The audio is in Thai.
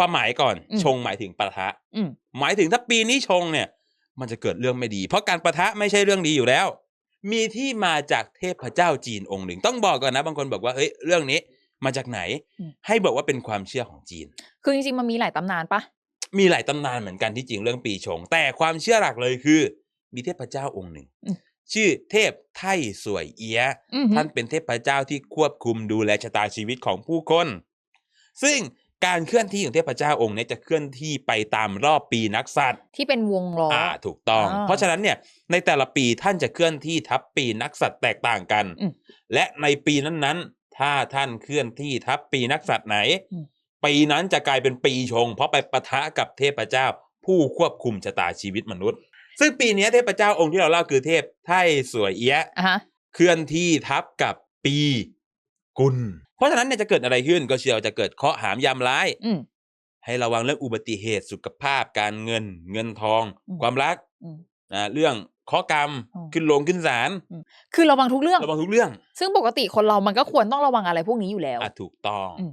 ความหมายก่อน อืม ชงหมายถึงปะทะ อืม หมายถึงถ้าปีนี้ชงเนี่ย มันจะเกิดเรื่องไม่ดี เพราะการประทะไม่ใช่เรื่องดีอยู่แล้ว มีที่มาจากเทพเจ้าจีนองค์หนึ่ง ต้องบอกก่อนนะ บางคนบอกว่าเฮ้ยเรื่องนี้มาจากไหน อืม ให้บอกว่าเป็นความเชื่อของจีน คือจริงๆมันมีหลายตำนานปะมีหลายตำนานเหมือนกันที่จริงเรื่องปีชง แต่ความเชื่อหลักเลยคือ มีเทพเจ้าองค์หนึ่ง ชื่อเทพไท่สวยเอียะ อือฮึท่านเป็นเทพเจ้าที่ควบคุมดูแลชะตาชีวิตของผู้คน ซึ่ง การเคลื่อนที่ของเทพเจ้าองค์เนี้จะเคลื่อนที่ไปตามรอบปีนักษัตริย์ที่เป็นวงล้อออ่าถูกต้องอ่าเพราะฉะนั้นเนี่ยในแต่ละปีท่านจะเคลื่อนที่ทับปีนักษัตริย์แตกต่างกันอืมและในปีนั้นๆ ถ้าท่านเคลื่อนที่ทับปีนักษัตริย์ไหนอืมปีนั้นจะกลายเป็นปีชง เพราะไปปะทะกับเทพเจ้า ผู้ควบคุมชะตาชีวิตมนุษย์ ซึ่งปีเนี้ยเทพเจ้าองค์ที่เราเล่าคือเทพไท่สวยเอียะอะฮะเคลื่อนที่ทับกับปี กุล เพราะฉะนั้นเนี่ยจะเกิดอะไรขึ้นก็เชียวจะเกิดเคราะห์หามยามร้าย อืม ให้ระวังเรื่องอุบัติเหตุสุขภาพการเงิน เงินทอง อืม ความรักอืม นะเรื่องเคราะห์กรรมอืมขึ้นลงขึ้นศาลคือระวังทุกเรื่อง ระวังทุกเรื่อง ซึ่งปกติคนเรามันก็ควรต้องระวังอะไรพวกนี้อยู่แล้ว อะถูกต้อง อืม